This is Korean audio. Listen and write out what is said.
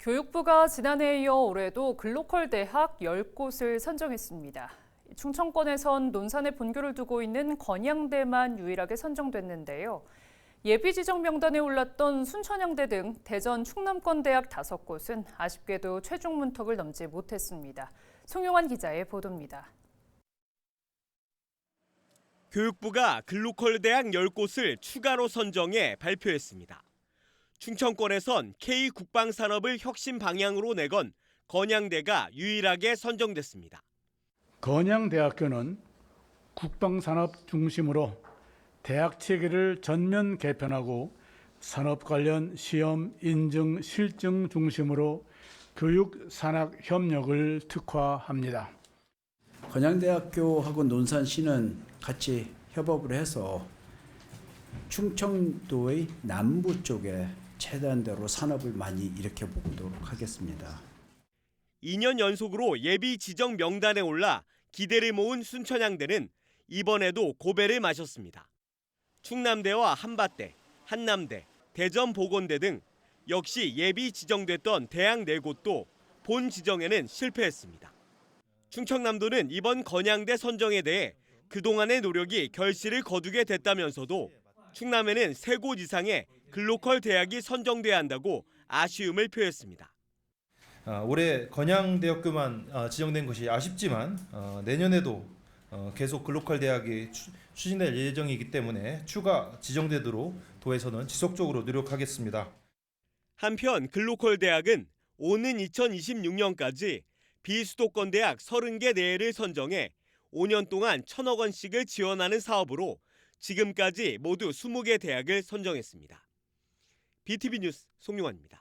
교육부가 지난해에 이어 올해도 글로컬 대학 10곳을 선정했습니다. 충청권에선 논산에 본교를 두고 있는 건양대만 유일하게 선정됐는데요. 예비 지정 명단에 올랐던 순천향대 등 대전 충남권 대학 5곳은 아쉽게도 최종 문턱을 넘지 못했습니다. 송용환 기자의 보도입니다. 교육부가 글로컬 대학 10곳을 추가로 선정해 발표했습니다. 충청권에선 K 국방 산업을 혁신 방향으로 내건 건양대가 유일하게 선정됐습니다. 건양대학교는 국방산업 중심으로 대학 체계를 전면 개편하고 산업 관련 시험 인증 실증 중심으로 교육 산학 협력을 특화합니다. 건양대학교하고 논산시는 같이 협업을 해서 충청도의 남부 쪽에 최대한대로 산업을 많이 일으켜 보도록 하겠습니다. 2년 연속으로 예비 지정 명단에 올라 기대를 모은 순천향대는 이번에도 고배를 마셨습니다. 충남대와 한밭대, 한남대, 대전보건대 등 역시 예비 지정됐던 대학 4곳도 본 지정에는 실패했습니다. 충청남도는 이번 건양대 선정에 대해 그동안의 노력이 결실을 거두게 됐다면서도 충남에는 3곳 이상의 글로컬 대학이 선정돼야 한다고 아쉬움을 표했습니다. 아, 올해 건양대학교만 아, 지정된 것이 아쉽지만 어, 내년에도 어, 계속 글로컬 대학이 추, 추진될 예정이기 때문에 추가 지정되도록 도에서는 지속적으로 노력하겠습니다. 한편 글로컬 대학은 오는 2026년까지 비수도권 대학 30개 내외를 선정해 5년 동안 천억 원씩을 지원하는 사업으로 지금까지 모두 20개 대학을 선정했습니다. BTV 뉴스 송용환입니다.